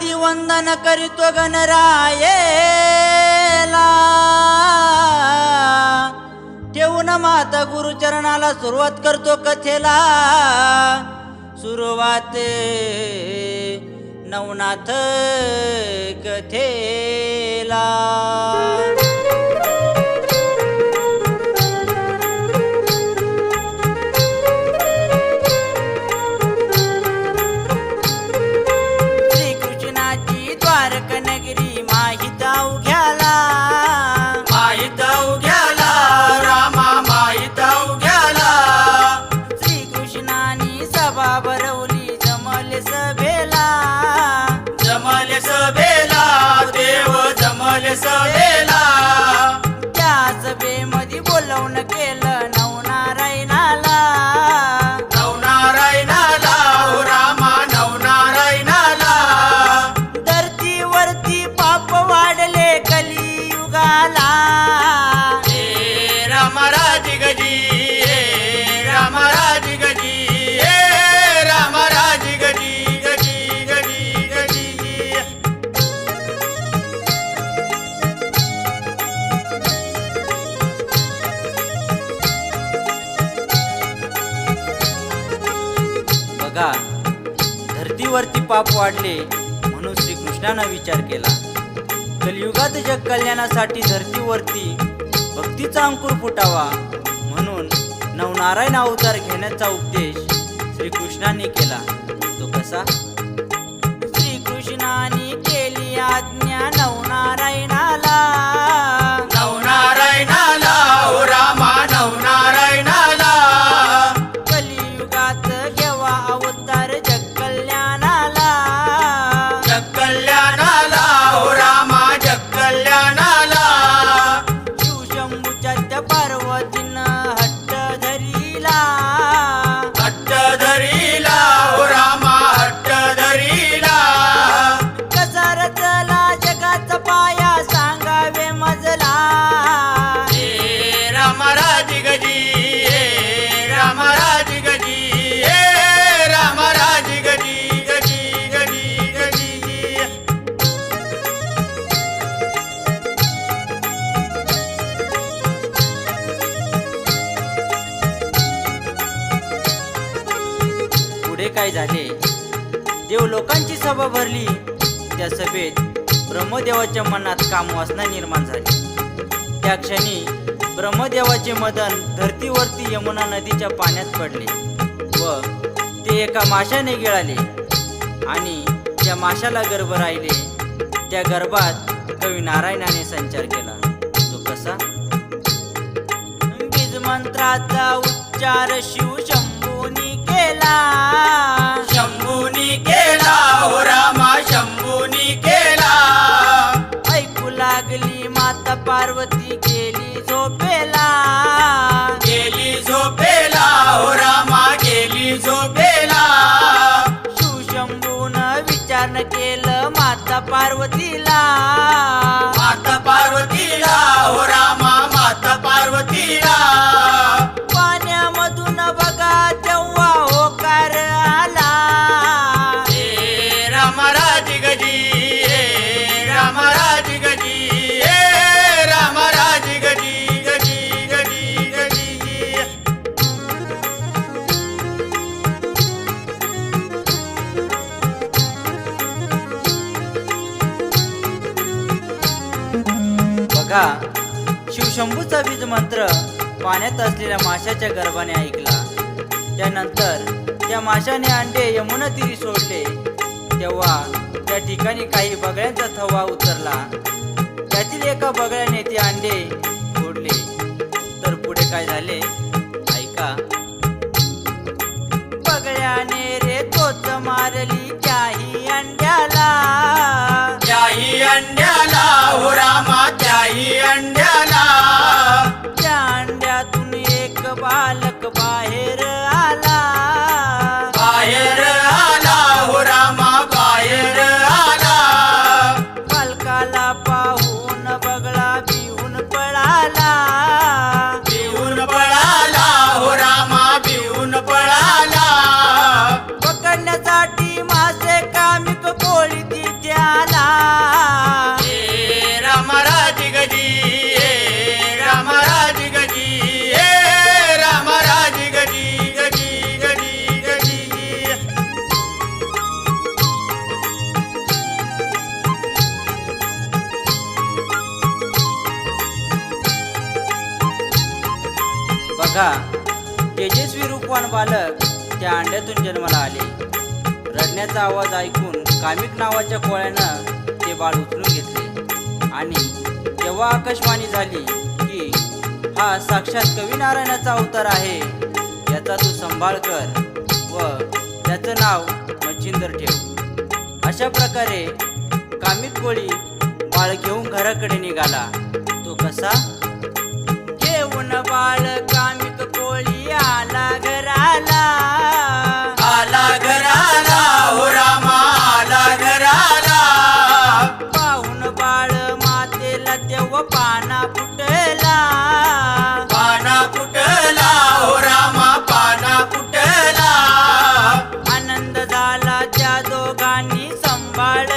आधी वंदन करीतो गणरायेला ठेवून माता गुरुचरणाला सुरुवात करतो कथेला सुरुवात नवनाथ कथेला முபாரக் நகரி धरतीवरती पाप वाढले म्हणून श्रीकृष्णानं विचार केला. कलियुगात जग कल्याणासाठी धरतीवरती भक्तीचा अंकुर फुटावा म्हणून नवनारायण अवतार घेण्याचा उपदेश श्रीकृष्णाने केला. तो कसा? श्रीकृष्णाने केली आज्ञा नवनारायणाला पुढे काय झाले? देव लोकांची सभा भरली. त्या सभेत ब्रह्मदेवाच्या मनात कामवासना निर्माण झाली. त्या क्षणी ब्रह्मदेवाचे मदन धरतीवरती यमुना नदीच्या पाण्यात पडले व ते एका माशाने गिळाले आणि त्या माशाला गर्भ राहिले. त्या गर्भात कवी नारायणाने संचार केला. तो कसा? बीज मंत्राचा उच्चार शिव शंभूनी शंभूनी केला हो रामा शंभूनी केला. ऐकू लागली माता पार्वती गेली झोपेला. गेली झोपेला हो रामा गेली झोपेला. शिव शंभून विचारण केलं माता पार्वतीला. सांगा शिवशंभूचा बीज मंत्र पाण्यात असलेल्या माशाच्या गर्भाने ऐकला. त्यानंतर त्या माशाने अंडे यमुना तीरी सोडले. तेव्हा त्या ठिकाणी काही बगळ्यांचा थवा उतरला. त्यातील एका बगळ्याने ते अंडे फोडले. तर पुढे काय झाले? ऐका. बगळ्याने रे तोच मारली त्याही अंड्याला. त्याही अंड्याला बघा तेजस्वी रूपवान बालक त्या अंड्यातून जन्माला आले. रडण्याचा आवाज ऐकून कामिक नावाच्या कोळ्यानं ते बाळ उचलून घेतले. आणि जेव्हा आकाशवाणी झाली की हा साक्षात कवीनारायणाचा अवतार आहे याचा तू संभाळ कर व त्याचं नाव मच्छिंदर ठेव. अशा प्रकारे कामिक कोळी बाळ घेऊन घराकडे निघाला. तो कसा? पाहून बाळ आला घराला. आला घराला हो आला घराला. बाळ पाना पाना हो पाना आनंद झाला त्या दोघांनी सांभाळ